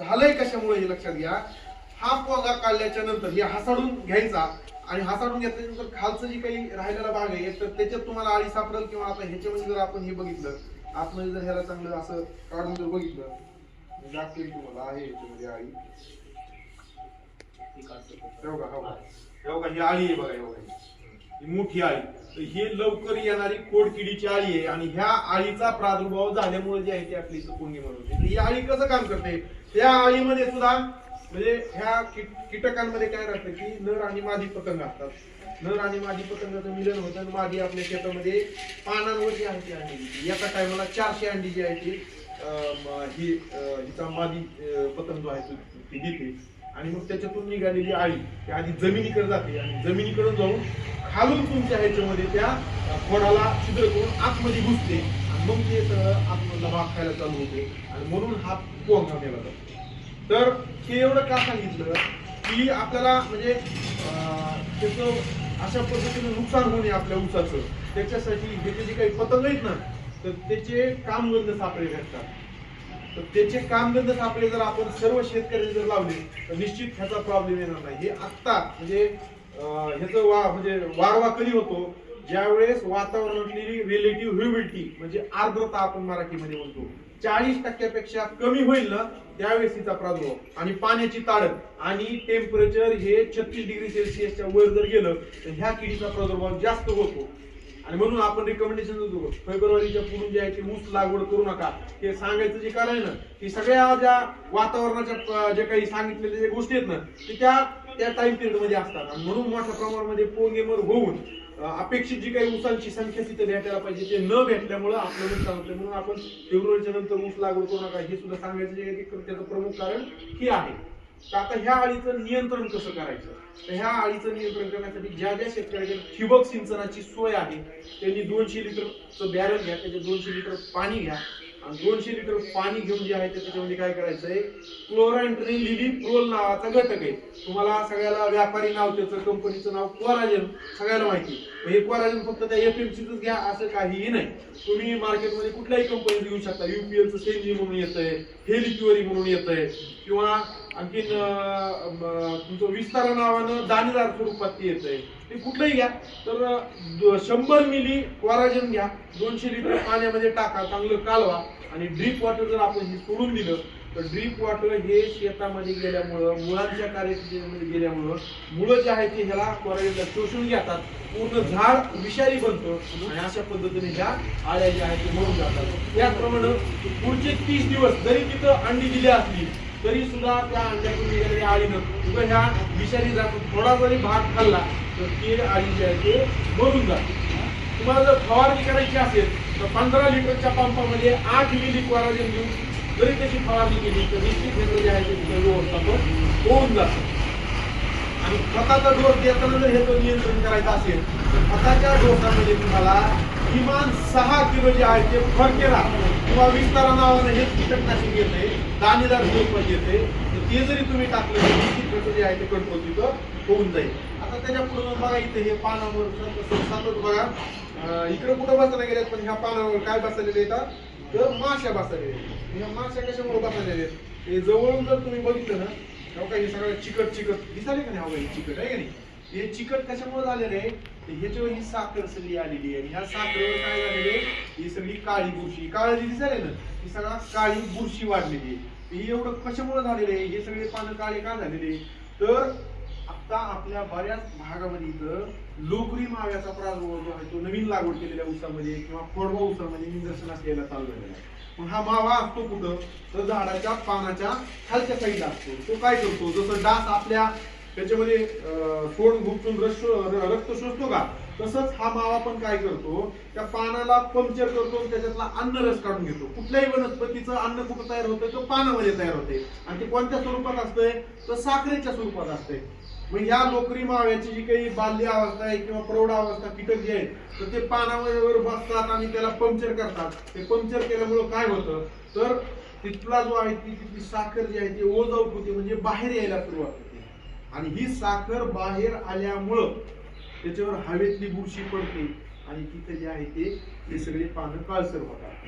झालंय कशामुळे हे लक्षात घ्या हा पोगा काढल्याच्या नंतर हे हासाडून घ्यायचा आणि हासाडून घेतल्यानंतर खालचं जे काही राहिलेला भाग आहे तर त्याच्यात तुम्हाला आळी सापडेल किंवा आता ह्याच्यामध्ये जर आपण हे बघितलं आतमध्ये जर ह्याला चांगलं असं काढून जर बघितलं दाखवेल तुम्हाला आहे ह्याच्यामध्ये आळी हे हो. ही आळी आहे बघा हे बघा ही. मोठी आळी ही लवकर येणारी कोडकिडीची आळी आहे आणि ह्या आळीचा प्रादुर्भाव झाल्यामुळे जे आहे ते आपली इथं पुण्य म्हणून ही आळी कसं काम करते? त्या आळीमध्ये सुद्धा म्हणजे ह्या कीटकांमध्ये काय राहतं की नर आणि मादी पतंग असतात. नर आणि मादी पतंगाचं मिलन होतं आणि मादी आपल्या शेतामध्ये पानांवर जी आहे ती अंडी देते एका टायमाला चारशे अंडी जी आहे ती ही हिचा मादी पतंग जो आहे तो ती देते. आणि मग त्याच्यातून निघालेली आळी ती आधी जमिनीकडे जाते आणि जमिनीकडून जाऊन खालून तुमच्या ह्याच्यामध्ये त्या खोडाला छिद्र करून आतमध्ये घुसते. आणि मग ते सगळं आतमधला भाग खायला चालू होते. आणि म्हणून हा पोहंगा नेला जातो. तर हे एवढं का सांगितलं? की आपल्याला म्हणजे त्याचं अशा पद्धतीने नुकसान होणे आपल्या ऊसाचं. त्याच्यासाठी त्याचे जे काही पतंग आहेत ना तर त्याचे कामगंध सापडे भेटतात तर त्याचे कामगंध आपले जर आपण सर्व शेतकरी जर लावले तर निश्चित ह्याचा प्रॉब्लेम येणार नाही. हे आत्ता म्हणजे ह्याचं वा म्हणजे वारवा कधी होतो? ज्यावेळेस वातावरणातली रिलेटिव्ह ह्युमिडिटी म्हणजे आर्द्रता आपण मराठीमध्ये म्हणतो चाळीस टक्क्यापेक्षा कमी होईल ना त्यावेळेस तिचा प्रादुर्भाव. आणि पाण्याची ताळत आणि टेम्परेचर हे छत्तीस डिग्री सेल्सिअसच्या वर जर गेलं तर ह्या किडीचा प्रादुर्भाव जास्त होतो. आणि म्हणून आपण रिकमेंडेशन देतो फेब्रुवारीच्या पुढून जे आहे ते ऊस लागवड करू नका. हे सांगायचं जे कारण आहे ना की सगळ्या ज्या वातावरणाच्या जे काही सांगितलेल्या ज्या गोष्टी आहेत ना ते त्या त्या टाइम पिरियडमध्ये असतात. आणि म्हणून मोठ्या प्रमाणामध्ये पोंगेमर होऊन अपेक्षित जी काही ऊसांची संख्या तिथे भेटायला पाहिजे ते न भेटल्यामुळं आपलं नुकसान होतं. म्हणून आपण फेब्रुवारीच्या नंतर ऊस लागवड करू नका. हे सुद्धा सांगायचं जे त्याचं प्रमुख कारण हे आहे. तर आता ह्या अळीचं नियंत्रण कसं करायचं? तर ह्या आळीचं नियंत्रण करण्यासाठी ज्या ज्या शेतकऱ्याकडे ठिबक सिंचनाची सोय आहे त्यांनी दोनशे लिटरचं बॅरल घ्या त्याचे दोनशे लिटर पाणी घ्या. आणि दोनशे लिटर पाणी घेऊन जे आहे ते त्याच्यामध्ये काय करायचंय? क्लोरांट्रिन लिली प्रोल नावाचा घटक आहे. तुम्हाला सगळ्याला व्यापारी नाव त्याचं कंपनीचं नाव कोराजन सगळ्याला माहिती. हे कोराजन फक्त त्या एफएमसीच घ्या असं काहीही नाही. तुम्ही मार्केटमध्ये कुठल्याही कंपनीचं घेऊ शकता. युपीएलचं सेंजी म्हणून येतंय हेलिक्युअरी म्हणून येतंय किंवा आणखीन तुमचं विस्तार नावानं दाणेदार स्वरूपात ते येतंय. ते कुठलंही घ्या तर शंभर मिली क्वाराजन घ्या. दोनशे लिटर पाण्यामध्ये टाका चांगलं कालवा. आणि ड्रीप वॉटर जर आपण हे सोडून दिलं तर ड्रीप वॉटर हे शेतामध्ये गेल्यामुळं मुळांच्या कार्यक्षेत्रामध्ये गेल्यामुळं मुळं जे आहे ते ह्याला कोराजनला शोषून घेतात. पूर्ण झाड विषारी बनतं. आणि अशा पद्धतीने ह्या आळ्या ज्या आहेत ते मरून जातात. त्याचप्रमाणे पुढचे तीस दिवस जरी तिथं अंडी दिली असली तरी सुद्धा त्या अंड्यातून निघालेल्या आळीनं किंवा ह्या विषारी जातो. थोडा जरी भाग खाल्ला तर ते आळी जे आहे ते मरून जाते. तुम्हाला जर फवारणी करायची असेल तर पंधरा लिटरच्या पंपामध्ये आठ मिली कोराजन देऊन जरी त्याची फवारणी केली तर निश्चित हे जे आहे ते तिथं व्यवस्थापन होऊन जातं. आणि खताचा डोस देताना जर तो नियंत्रण करायचं असेल तर खताच्या डोसामध्ये तुम्हाला किमान सहा किलो जे आहे ते फरकेरा किंवा विस्तारा नावानं हे कीटकनाशक आहे दाणेदार पण येते तर ते जरी तुम्ही टाकलं तर जे आहे ते कंट्रोल तिथं होऊन जाईल. आता त्याच्या पुढे बघा इथे हे पानावर सांगत बघा. इकडे कुठं बसायला गेल्यात पण ह्या पानावर काय बसलेले येतात तर माश्या बसलेले आहेत. ह्या माश्या कशामुळे बसलेल्या आहेत? हे जवळून जर तुम्ही बघितलं ना तेव्हा सगळं चिकट चिकट दिसाले का नाही हवं चिकट आहे का नाही? हे चिकट कशामुळे झालेलं आहे? तर ह्याच्यावर ही साखर सगळी आलेली आहे आणि ह्या साखरेवर काय झालेलं आहे? ही सगळी काळी बुरशी. काळी जी दिसायला ना ही सगळा काळी बुरशी वाढलेली आहे. हे एवढं कशामुळे झालेलं आहे? हे सगळे पानं काळे का झालेले आहे? तर आता आपल्या बऱ्याच भागामध्ये इथं लोकरी माव्याचा प्रादुर्भाव जो आहे तो नवीन लागवड केलेल्या ऊसामध्ये किंवा खोडवा ऊसामध्ये निदर्शनास यायला चालू झालेला आहे. पण हा मावा असतो कुठं? तर झाडाच्या पानाच्या खालच्या साईडला असतो. तो काय करतो? जसं डास आपल्या त्याच्यामध्ये सोड गुपचून रस र- रक्त शोषतो का? तसंच हा मावा पण काय करतो? त्या पानाला पंक्चर करतो त्याच्यातला अन्न रस काढून घेतो. कुठल्याही वनस्पतीचं अन्न कुठं तयार होतं तर पानामध्ये तयार होते आणि ते कोणत्या स्वरूपात असतंय? तर साखरेच्या स्वरूपात असते मग या लोकरी माव्याची जी काही बाल्य अवस्था आहे किंवा प्रौढ अवस्था कीटक जे आहेत तर ते पानावर बसतात आणि त्याला पंक्चर करतात. ते पंक्चर केल्यामुळं काय होतं? तर तिथला जो आहे ती तिथली साखर जी आहे ती ओझ आउट होते म्हणजे बाहेर यायला सुरुवात होते. आणि ही साखर बाहेर आल्यामुळं त्याच्यावर हवेतली बुरशी पडते. आणि तिथे जे आहे ते हे सगळे पानं काळसर होतात.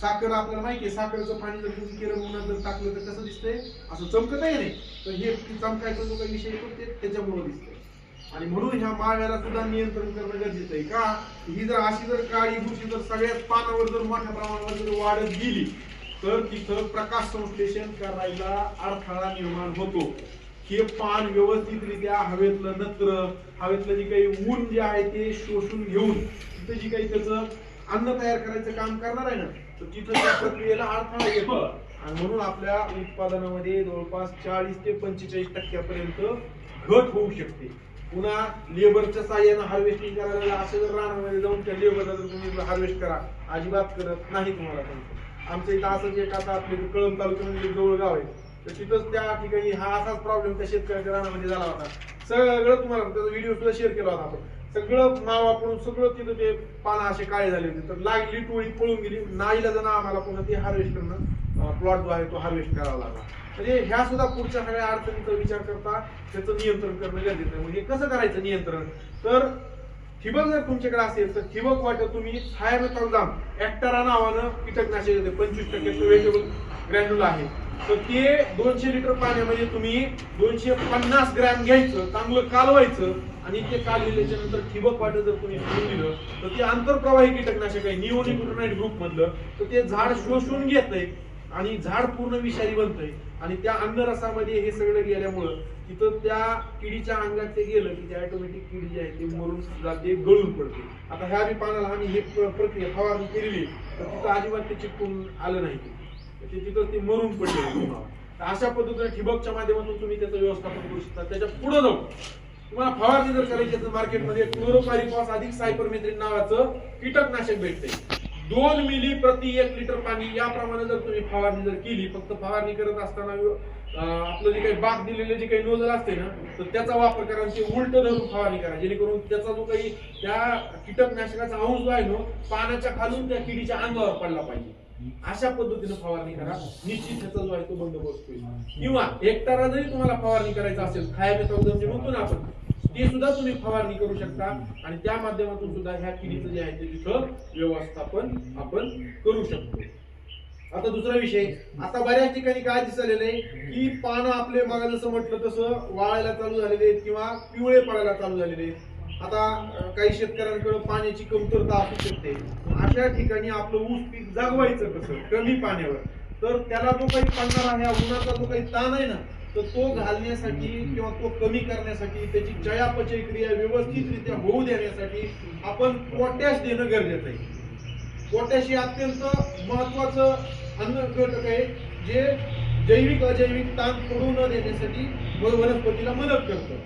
साखर आपल्याला माहिती आहे साखरेचं पाणी जर तुम्ही केलं उन्हात जर टाकलं तर कसं दिसतंय? असं चमकत नाही? तर हे चमकायचा जो काही विषय येतो ते त्याच्यामुळं दिसतंय. आणि म्हणून ह्या माव्याला सुद्धा नियंत्रण करणं गरजेचं आहे. का? ही जर अशी जर काळी बुरशी जर सगळ्यात पानावर जर मोठ्या प्रमाणावर जर वाढत गेली तर तिथं प्रकाश संश्लेषण करायला अडथळा निर्माण होतो. हे पान व्यवस्थितरित्या हवेतलं नत्र हवेतलं जे काही ऊन जे आहे ते शोषून घेऊन तिथं जी काही त्याचं अन्न तयार करायचं काम करणार आहे ना तर तिथं त्या प्रक्रियेला अडथळा येतो. आणि म्हणून आपल्या उत्पादनामध्ये जवळपास चाळीस ते पंचेचाळीस टक्क्यापर्यंत घट होऊ शकते. पुन्हा लेबरच्या साह्यानं हार्वेस्टिंग करायला असं जर रानामध्ये जाऊन त्या लेबरला जर तुम्ही हार्वेस्ट करा अजिबात करत नाही तुम्हाला सांगतो आमच्या इथं असं एक आता आपले कळम तालुक्यामध्ये जवळ गाव आहे. तर तिथंच त्या ठिकाणी हा असाच प्रॉब्लेम त्या शेतकऱ्याच्या रानामध्ये झाला होता. सगळं तुम्हाला त्याचा व्हिडिओ सुद्धा शेअर केला होता आपण. सगळं नाव वापरून सगळं तिथं ते पानं असे काळे झाले होते. तर लागली टोळी पळून गेली. नाईला जण आम्हाला पुन्हा ते हार्वेस्ट करणं प्लॉट जो आहे तो हार्वेस्ट करावा लागला. म्हणजे ह्या सुद्धा पुढच्या सगळ्या अडचणीचा विचार करता त्याचं नियंत्रण करणं गरजेचं आहे. म्हणजे कसं करायचं नियंत्रण? तर ठिबक जर तुमच्याकडे असेल तर ठिबक वाटत तुम्ही थायमेथॉक्झाम ऍक्टरा नावानं कीटकनाशक येते. पंचवीस टक्के वेटेबल ग्रॅन्युल आहे. तर ते दोनशे लिटर पाण्यामध्ये तुम्ही दोनशे पन्नास ग्रॅम घ्यायचं चांगलं कालवायचं आणि ते कालविल्याच्या नंतर ठिबक वाटत जर तुम्ही सोडून दिलं तर ते आंतरप्रवाही कीटकनाशक आहे निओनिकोटोनाइट ग्रुप मधलं. तर ते झाड शोषून घेतंय आणि झाड पूर्ण विषारी बनतंय. आणि त्या अन्नरसामध्ये हे सगळं गेल्यामुळं तिथं त्या किडीच्या अंगात ते गेलं की ते ऑटोमॅटिक किडी जी आहे ते मरून जाते गळून पडते. आता ह्या बी पानाला आम्ही हे प्रक्रिया फवारणी केलेली तर तिथं अजिबात ते चिटकून आलं नाही. ते. तिथं ती मरून पडले अशा पद्धतीने ठिबकच्या माध्यमातून तुम्ही त्याचं व्यवस्थापन करू शकता. त्याच्या पुढे जाऊ तुम्हाला फवारणी जर करायची असेल मार्केटमध्ये क्लोरोपारिफॉस अधिक सायपरमेथ्रिन नावाचं कीटकनाशक भेटते दोन मिली प्रति एक लिटर पाणी याप्रमाणे जर तुम्ही फवारणी जर केली फक्त फवारणी करत असताना आपलं जे काही बाग दिलेले जे काही नोजल असते ना तर त्याचा वापर करा ते उलट धरून फवारणी करा. जेणेकरून त्याचा जो काही त्या कीटकनाशकाचा अंश जो आहे ना पाण्याच्या खालून त्या किडीच्या अंगावर पडला पाहिजे. अशा पद्धतीने फवारणी करा. निश्चित त्याचा जो आहे तो बंदोबस्त होईल. किंवा एकटारा जरी तुम्हाला फवारणी करायचं असेल थायमेथॉक्झम जे म्हणतो ना आपण ते सुद्धा तुम्ही फवारणी करू शकता. आणि त्या माध्यमातून सुद्धा ह्या किडीचं जे आहे ते तिथं व्यवस्थापन आपण करू शकतो. आता दुसरा विषय. आता बऱ्याच ठिकाणी काय दिसलेलं आहे की पानं आपले मग जसं म्हटलं तसं वाळायला चालू झालेले आहेत किंवा पिवळे पडायला चालू झालेले आहेत. आता काही शेतकऱ्यांकडे पाण्याची कमतरता असू शकते. अशा ठिकाणी आपलं ऊस पीक जागवायचं कसं? कमी पाण्यावर. तर त्याला जो काही पडणारा आहे उन्हाचा जो काही ताण आहे ना तर तो घालण्यासाठी किंवा तो कमी करण्यासाठी त्याची चयापचय क्रिया व्यवस्थितरित्या होऊ देण्यासाठी आपण पोटॅश देणं गरजेचं आहे. पोटॅश हे अत्यंत महत्वाचं अन्न घटक आहे जे जैविक अजैविक ताण पडू न देण्यासाठी वनस्पतीला मदत करतं.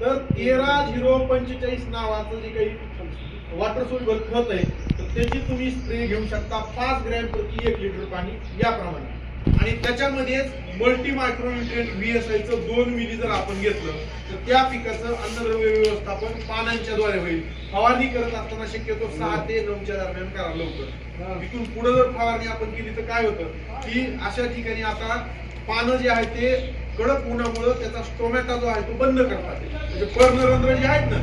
तर तेरा झिरो पंचेचाळीस नावाचं जे काही वॉटर सोल्युबल खत आहे तर त्याची तुम्ही स्प्रे घेऊ शकता. पाच ग्रॅम प्रति एक लिटर पाणी याप्रमाणे. आणि त्याच्यामध्येच मल्टी मायक्रोन्युट्रिएंट व्हीएसआय चं दोन मिली जर आपण घेतलं तर त्या पिकाचं अन्नद्रव्य व्यवस्थापन पानांच्या द्वारे होईल. फवारणी करत असताना शक्यतो सहा ते नऊच्या दरम्यान करा लवकर. तिथून पुढे जर फवारणी आपण केली तर काय होतं? की अशा ठिकाणी आता पानं जे आहे ते कडक उन्हामुळं त्याचा स्टोमॅटा जो आहे तो बंद करतात. म्हणजे पर्णरंध्र जे आहेत ना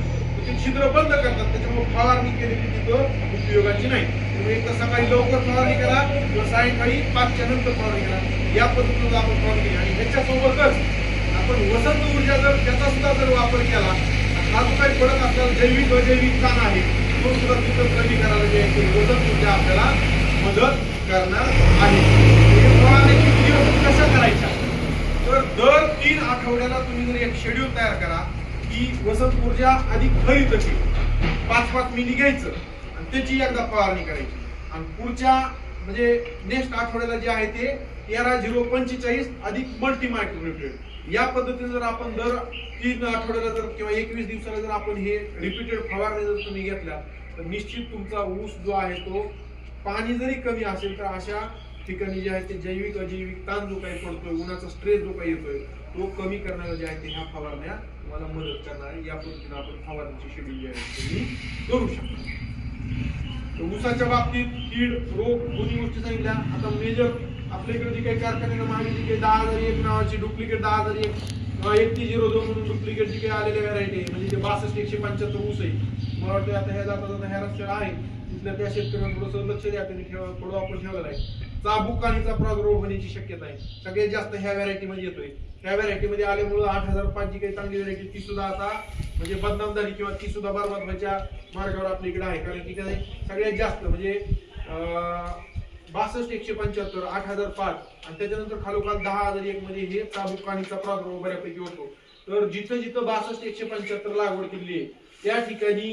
ते छिद्र बंद करतात. त्याच्यामुळे फवारणी केलेली तिथं उपयोगाची नाही. त्यामुळे एक तर सकाळी लवकर फवारणी करा किंवा सायंकाळी पाचच्या नंतर फवारणी करा. या पद्धतीनं जर आपण फवारणी केली. आणि ह्याच्यासोबतच आपण वसंत ऊर्जा जर त्याचा सुद्धा जर वापर केला हा जो काही फरक आपल्याला जैविक अजैविक ताण आहे तो सुद्धा तिथं कमी करायला जे वसंत ऊर्जा आपल्याला मदत करणार आहे हे फवारण्याची क्रिया कशा करायच्या तर दर तीन आठवड्याला तुम्ही जर एक शेड्यूल तयार करा की वसंत ऊर्जा अधिक घरी तशी पाच पाच मी घ्यायचं आणि त्याची एकदा फवारणी करायची. आणि पुढच्या म्हणजे नेक्स्ट आठवड्याला जे आहे ते तेरा झिरो पंचेचाळीस अधिक मल्टी मायक्रोन्युट्रिएंट या पद्धतीने जर आपण दर तीन आठवड्याला जर किंवा एकवीस दिवसाला जर आपण हे रिपीटेड फवारणी जर तुम्ही घेतल्या तर निश्चित तुमचा ऊस जो आहे तो पाणी जरी कमी असेल तर अशा ठिकाणी जे आहे ते जैविक अजैविक ताण जो काही पडतोय उन्हाचा स्ट्रेस जो काही येतोय तो कमी करण्याला जे आहे ते ह्या फवारण्या तुम्हाला मदत करणार आहे. या पद्धतीने आपण फवारणीची शेड्यूल जे आहे तुम्ही करू शकता. तर ऊसाच्या बाबतीत कीड रोग दोन्ही गोष्टी सांगितल्या. आता मेजर आपल्या इकडे काही कारखान्यानं मागे जी काही दहा हजार एक नावाची डुप्लिकेट दहा हजार एक किंवा एकटी ती झिरो दोन म्हणून डुप्लिकेट जी काही आलेल्या व्हरायटी आहे म्हणजे ते बासष्ट एकशे पंच्याहत्तर ऊस आहे. मला वाटतं आता ह्या जाता जाता ह्या रस्त्याला आहे. तिथल्या त्या शेतकऱ्यांना थोडंसं लक्ष द्या त्यांनी ठेवा थोडं आपण ठेवायला आहे. चाबूक काणीचा प्रादुर्भाव होण्याची शक्यता आहे. सगळ्यात जास्त ह्या व्हरायटीमध्ये येतोय. ह्या व्हरायटीमध्ये आल्यामुळं आठ हजार पाच जी काही चांगली व्हरायटी ती सुद्धा आता म्हणजे बदनामदारी किंवा ती सुद्धा बरबाद व्हायच्या मार्गावर आपल्या इकडे आहे. कारण की काय सगळ्यात जास्त म्हणजे बासष्ट एकशे पंच्याहत्तर आठ हजार पाच आणि त्याच्यानंतर खालोखाल दहा हजार एक मध्ये हे चाबूक काणीचा प्रादुर्भाव बऱ्यापैकी होतो. तर जिथं जिथं बासष्ट एकशे पंच्याहत्तर लागवड केली आहे त्या ठिकाणी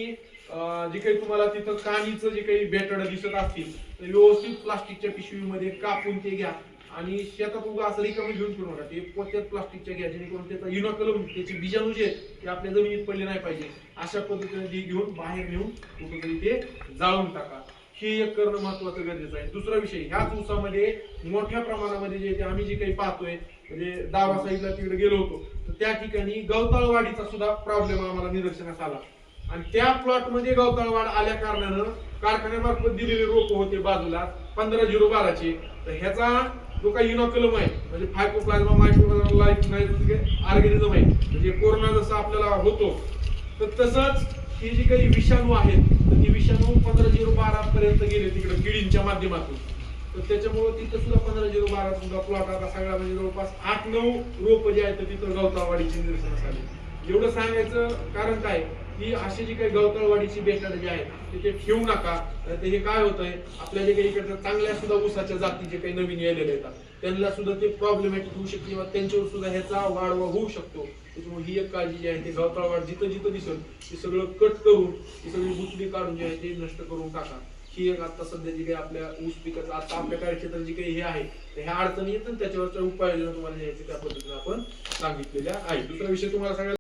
जे काही तुम्हाला तिथं काणीचं जे काही भेटड दिसत असतील तर व्यवस्थित प्लास्टिकच्या पिशवीमध्ये कापून ते घ्या. आणि शेतात उगा असं रिकामी घेऊन फिरू नका. ते पोत्यात प्लास्टिकच्या घ्या जेणेकरून त्याचा युनॉकलम त्याचे बीजाणू जे ते आपल्या जमिनीत पडले नाही पाहिजे. अशा पद्धतीने ते घेऊन बाहेर नेऊन कुठेतरी ते जाळून टाका. हे एक करणं महत्वाचं गरजेचं आहे. दुसरा विषय ह्याच उसामध्ये मोठ्या प्रमाणामध्ये जे ते आम्ही जे काही पाहतोय म्हणजे दावा साईडला तिकडे गेलो होतो तर त्या ठिकाणी गवताळवाडीचा सुद्धा प्रॉब्लेम आम्हाला निदर्शनास आला. आणि त्या प्लॉटमध्ये गवताळवाड आल्या कारणानं कारखान्यामार्फत दिलेले रोप होते बाजूला पंधरा झिरो बाराचे. तर ह्याचा जो काही युनॉकलम आहे म्हणजे फायकोप्लाझ्मा मायक्रोप्लाझ्मा ऑर्गॅनिझम आहे म्हणजे कोरोना जसा आपल्याला होतो तर तसंच हे जे काही विषाणू आहेत तर ते विषाणू पंधरा झिरो बारा पर्यंत गेले तिकडे किडींच्या माध्यमातून. तर त्याच्यामुळे तिथं सुद्धा पंधरा झिरो बारा सुद्धा प्लॉट आता सगळा म्हणजे जवळपास आठ नऊ रोप जे आहेत तिथं गवतावाडीची निदर्शनास आली एवढं सांगायचं कारण काय? ही अशी जी काही गवतळवाडीची बेटाड जे आहेत ते ठेवू नका. तर ते हे काय होतंय आपल्या जे काही इकडच्या चांगल्या सुद्धा ऊसाच्या जाती जे काही नवीन यायलेल्या येतात त्यांना सुद्धा ते प्रॉब्लेमॅटिक होऊ शकते किंवा त्यांच्यावर सुद्धा ह्याचा वाढवा होऊ शकतो. त्याच्यामुळे ही एक काळजी जी आहे ते गवतळवाड जिथं जिथं दिसेल ते सगळं कट करून ती सगळी बुचडी काढून जी आहे ते नष्ट करून टाका. ही एक आता सध्या जी काही आपल्या ऊस पिकाचं आता आपल्या कार्यक्षेत्रात जी काही हे आहे ह्या अडचणी येतात त्याच्यावरच्या उपाययोजना तुम्हाला जे त्या पद्धतीने आपण सांगितलेल्या आहेत. दुसरा विषय तुम्हाला सगळ्या